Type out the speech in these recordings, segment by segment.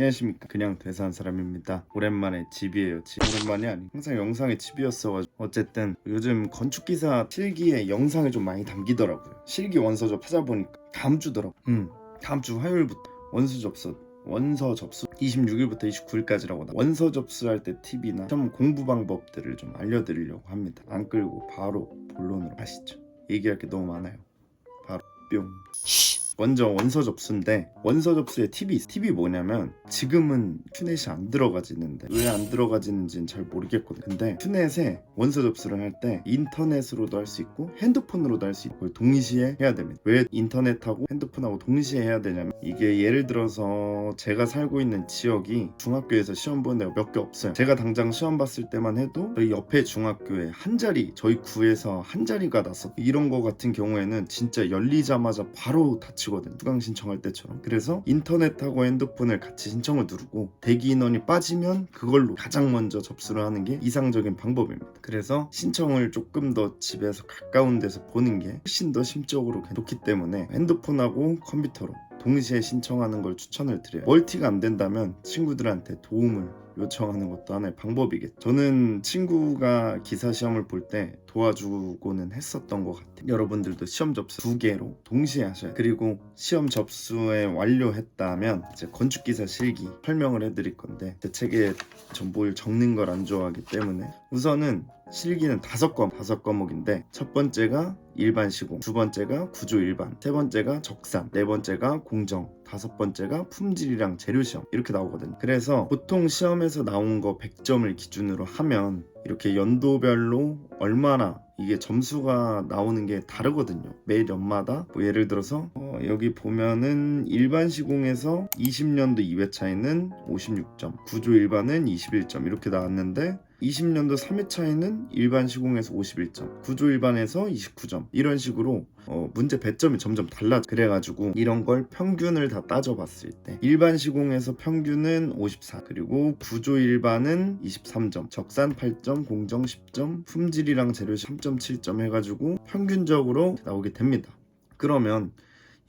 안녕하십니까. 그냥 대사한 사람입니다. 오랜만에 집이에요 집. 오랜만이 아니 항상 영상에 집이었어가지고. 어쨌든 요즘 건축기사 실기에 영상을 좀 많이 담기더라고요. 실기 원서적 찾아보니까 다음 주더라고. 음 다음 주 화요일부터 원서 접수 원서 접수. 26일부터 29일까지라고 나 원서 접수할 때 팁이나 시험 공부 방법들을 좀 알려드리려고 합니다. 안 끌고 바로 본론으로 가시죠. 얘기할 게 너무 많아요. 바로 뿅 먼저 원서 접수인데 원서 접수에 팁이 있어. 팁이 뭐냐면 지금은 큐넷이 안 들어가지는데 왜 안 들어가지는지는 잘 모르겠거든. 근데 큐넷에 원서 접수를 할 때 인터넷으로도 할 수 있고 핸드폰으로도 할 수 있고 동시에 해야 됩니다. 왜 인터넷하고 핸드폰하고 동시에 해야 되냐면 이게 예를 들어서 제가 살고 있는 지역이 중학교에서 시험 보는 데가 몇 개 없어요. 제가 당장 시험 봤을 때만 해도 저희 옆에 중학교에 한 자리 저희 구에서 한 자리가 났어 이런 거 같은 경우에는 진짜 열리자마자 바로 닫 히거든요 수강 신청할 때처럼. 그래서 인터넷하고 핸드폰을 같이 신청을 누르고 대기 인원이 빠지면 그걸로 가장 먼저 접수를 하는 게 이상적인 방법입니다. 그래서 신청을 조금 더 집에서 가까운 데서 보는 게 훨씬 더 심적으로 좋기 때문에 핸드폰하고 컴퓨터로 동시에 신청하는 걸 추천을 드려요. 멀티가 안 된다면 친구들한테 도움을 요청하는 것도 하나의 방법이겠죠. 저는 친구가 기사 시험을 볼 때 도와주고는 했었던 것 같아요. 여러분들도 시험 접수 두 개로 동시에 하셔야 돼요. 그리고 시험 접수에 완료했다면 이제 건축 기사 실기 설명을 해드릴 건데 제 책에 전뭘 적는 걸 안 좋아하기 때문에 우선은 실기는 다섯 과목, 다섯 과목인데 첫 번째가 일반 시공, 두 번째가 구조 일반, 세 번째가 적산, 네 번째가 공정, 다섯 번째가 품질이랑 재료 시험 이렇게 나오거든요. 그래서 보통 시험에서 나온 거 100점을 기준으로 하면 이렇게 연도별로 얼마나 이게 점수가 나오는 게 다르거든요. 매일 연마다 뭐 예를 들어서 어, 여기 보면은 일반 시공에서 20년도 2회차에는 56점, 구조 일반은 21점 이렇게 나왔는데 20년도 3회차에는 일반 시공에서 51점, 구조 일반에서 29점 이런 식으로 어, 문제 배점이 점점 달라 그래가지고 이런 걸 평균을 다 따져봤을 때 일반 시공에서 평균은 54 그리고 구조 일반은 23점, 적산 8점, 공정 10점, 품질이랑 재료 3.7점 해가지고 평균적으로 나오게 됩니다. 그러면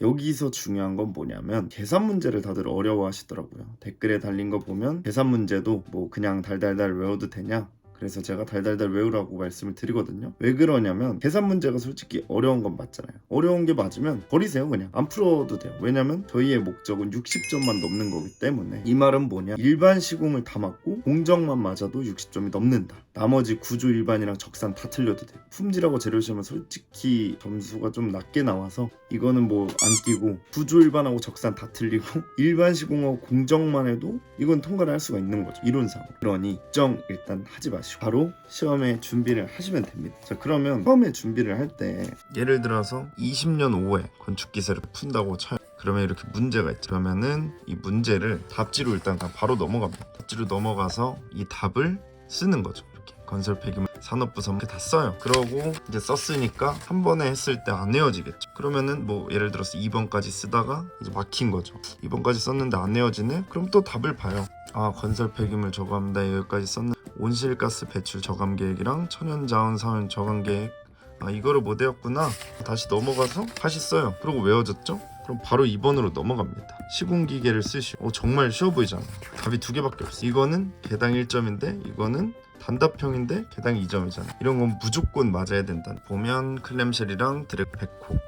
여기서 중요한 건 뭐냐면 계산 문제를 다들 어려워하시더라고요. 댓글에 달린 거 보면 계산 문제도 뭐 그냥 달달달 외워도 되냐? 그래서 제가 달달달 외우라고 말씀을 드리거든요. 왜 그러냐면 계산 문제가 솔직히 어려운 건 맞잖아요. 어려운 게 맞으면 버리세요 그냥 안 풀어도 돼요. 왜냐면 저희의 목적은 60점만 넘는 거기 때문에 이 말은 뭐냐? 일반 시공을 다 맞고 공정만 맞아도 60점이 넘는다. 나머지 구조 일반이랑 적산 다 틀려도 돼요. 품질하고 재료 시험은 솔직히 점수가 좀 낮게 나와서 이거는 뭐 안 끼고 구조 일반하고 적산 다 틀리고 일반 시공하고 공정만 해도 이건 통과를 할 수가 있는 거죠. 이론상. 그러니 걱정 일단 하지 마시고 바로 시험에 준비를 하시면 됩니다. 자 그러면 처음에 준비를 할 때 예를 들어서 20년 5회 건축 기사를 푼다고 쳐요. 그러면 이렇게 문제가 있죠. 그러면은 이 문제를 답지로 일단 바로 넘어갑니다. 답지로 넘어가서 이 답을 쓰는 거죠. 이렇게 건설 폐기물 산업부 선물 다 써요. 그러고 이제 썼으니까 한 번에 했을 때안 외워지겠죠. 그러면은 뭐 예를 들어서 2번까지 쓰다가 이제 막힌 거죠. 2번까지 썼는데 안 외워지네? 그럼 또 답을 봐요. 아 건설 폐기물 저거 합니다. 여기까지 썼는 온실가스 배출 저감 계획이랑 천연자원 사원 저감 계획. 아 이거를 못 외웠구나. 다시 넘어가서 다시 써요. 그리고 외워졌죠? 그럼 바로 2번으로 넘어갑니다. 시공기계를 쓰시오. 어, 정말 쉬워 보이잖아. 답이 두 개밖에 없어. 이거는 개당 1점인데 이거는 단답형인데 개당 2점이잖아. 이런 건 무조건 맞아야 된다 보면 클램쉘이랑 드랙 100호.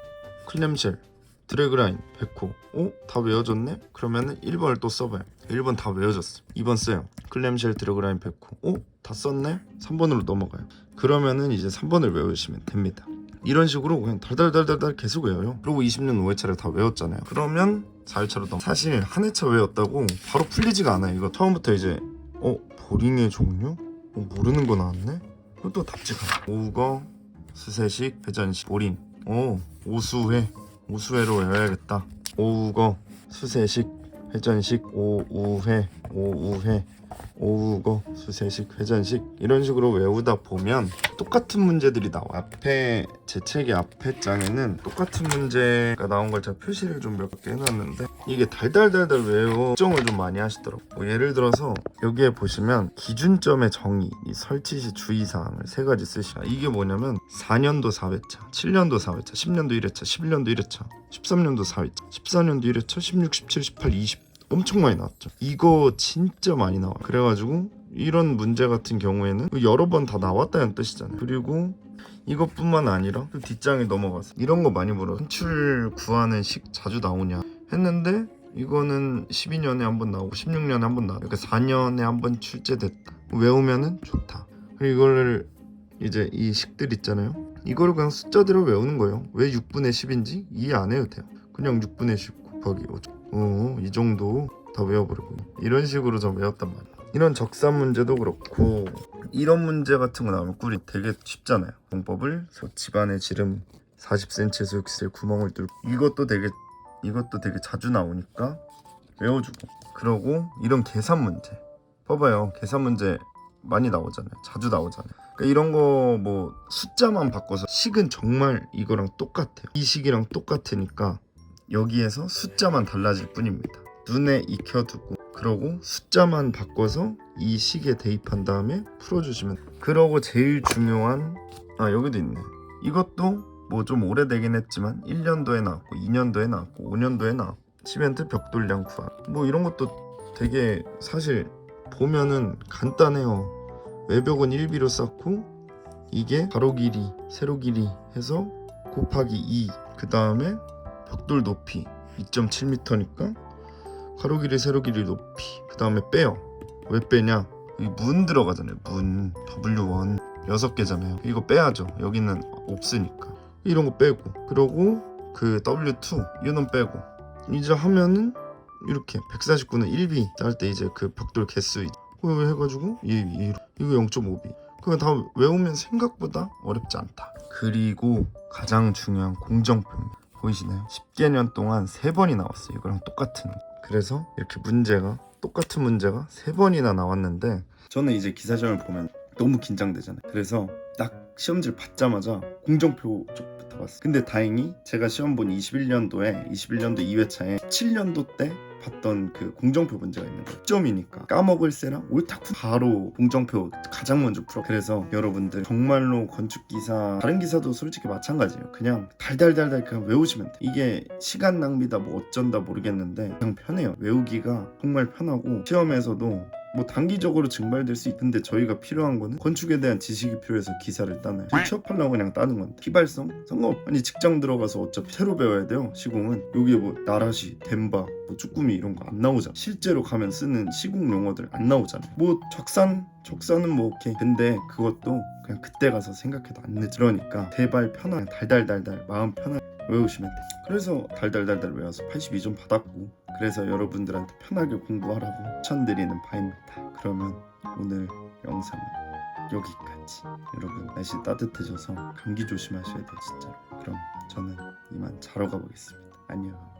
클램쉘 드래그라인 100호 어? 다 외워졌네? 그러면은 1번을 또 써봐요 1번 다 외워졌어 2번 써요 클램쉘 드래그라인 100호 어? 다 썼네? 3번으로 넘어가요 그러면은 이제 3번을 외우시면 됩니다 이런 식으로 그냥 달달달달달 계속 외워요 그리고 20년 5회차를 다 외웠잖아요 그러면 4회차로 넘어 사실 한 회차 외웠다고 바로 풀리지가 않아요 이거 처음부터 이제 어? 보링의 종류? 어, 모르는 거 나왔네? 또 답지가 오우거 수세식 회전식 보링 오 오수회 오수회로 외워야겠다. 오우거 수세식 회전식 오우회 오우회 오우거 수세식 회전식 이런 식으로 외우다 보면 똑같은 문제들이 나와 앞에 제 책의 앞에 장에는 똑같은 문제가 나온 걸 제가 표시를 좀 몇 개 해놨는데 이게 달달달달 외워 걱정을 좀 많이 하시더라고 뭐 예를 들어서 여기에 보시면 기준점의 정의 이 설치 시 주의사항을 세 가지 쓰시라 이게 뭐냐면 4년도 4회차 7년도 4회차 10년도 1회차 11년도 1회차 13년도 4회차 14년도 1회차 16, 17, 18, 20 어? 엄청 많이 나왔죠. 이거 진짜 많이 나와. 그래가지고 이런 문제 같은 경우에는 여러 번 다 나왔다는 뜻이잖아요. 그리고 이것뿐만 아니라 또 뒷장에 넘어가서 이런 거 많이 물어. 산출 구하는 식 자주 나오냐 했는데 이거는 12년에 한 번 나오고 16년에 한 번 나오고 그러니까 4년에 한 번 출제됐다. 외우면은 좋다. 그리고 이거를 이제 이 식들 있잖아요. 이거를 그냥 숫자대로 외우는 거예요. 왜 6분의 10인지 이해 안 해도 돼요. 그냥 6분의 10 곱하기 5. 어, 이 정도 다 외워버리고 이런 식으로 좀 외웠단 말이야. 이런 적산 문제도 그렇고 이런 문제 같은 거 나오면 꿀이 되게 쉽잖아요. 공법을 집안의 지름 40cm에서 60cm 구멍을 뚫고 이것도 되게 이것도 되게 자주 나오니까 외워주고. 그러고 이런 계산 문제. 봐봐요. 계산 문제 많이 나오잖아요. 자주 나오잖아요. 그러니까 이런 거 뭐 숫자만 바꿔서 식은 정말 이거랑 똑같아요. 이 식이랑 똑같으니까 여기에서 숫자만 달라질 뿐입니다. 눈에 익혀두고 그러고 숫자만 바꿔서 이 식에 대입한 다음에 풀어주시면. 그러고 제일 중요한 아 여기도 있네. 이것도 뭐 좀 오래되긴 했지만 1년도에 나왔고 2년도에 나왔고 5년도에 나왔고 시멘트 벽돌량 구한 뭐 이런 것도 되게 사실 보면은 간단해요. 외벽은 1비로 쌓고 이게 가로 길이 세로 길이 해서 곱하기 2 그 다음에 벽돌 높이 2.7m니까 가로 길이 세로 길이 높이 그 다음에 빼요. 왜 빼냐? 이 문 들어가잖아요. 문 W1 여섯 개잖아요. 이거 빼야죠. 여기는 없으니까 이런 거 빼고 그러고 그 W2 이는 빼고. 이제 하면은 이렇게 149는 1B 짤 때 이제 그 벽돌 개수 그거 해가지고 이, 이 이거 0.5B 그거 다 외우면 생각보다 어렵지 않다. 그리고 가장 중요한 공정표입니다. 보이시나요? 10개년 동안 3번이 나왔어요. 이거랑 똑같은 거. 그래서 이렇게 문제가 똑같은 문제가 3번이나 나왔는데 저는 이제 기사점을 보면 너무 긴장되잖아요. 그래서 딱 시험지를 받자마자 공정표 쪽부터 봤어요. 근데 다행히 제가 시험 본 21년도에 21년도 2회차에 7년도 때 봤던 그 공정표 문제가 있는 거예요. 점이니까 까먹을 새랑 옳다쿠 바로 공정표 가장 먼저 풀어. 그래서 여러분들 정말로 건축기사 다른 기사도 솔직히 마찬가지예요. 그냥 달달달달 그냥 외우시면 돼 이게 시간 낭비다 뭐 어쩐다 모르겠는데 그냥 편해요. 외우기가 정말 편하고 시험에서도 뭐 단기적으로 증발될 수 있는데 저희가 필요한 거는 건축에 대한 지식이 필요해서 기사를 따나요? 취업하려고 그냥 따는 건데. 휘발성? 상관없. 아니 직장 들어가서 어차피 새로 배워야 돼요 시공은. 여기에 뭐 나라시 덴바 뭐 쭈꾸미 이런 거 안 나오잖아 실제로 가면 쓰는 시공 용어들 안 나오잖아 뭐 적산? 적산은 뭐 오케이. 근데 그것도 그냥 그때 가서 생각해도 안 늦. 그러니까 대발 편하게 달달달달 마음 편하게 외우시면 돼 그래서 달달달달 외워서 82점 받았고 그래서 여러분들한테 편하게 공부하라고 추천드리는 바입니다. 그러면 오늘 영상은 여기까지. 여러분 날씨 따뜻해져서 감기 조심하셔야 돼요 진짜로. 그럼 저는 이만 자러 가보겠습니다. 안녕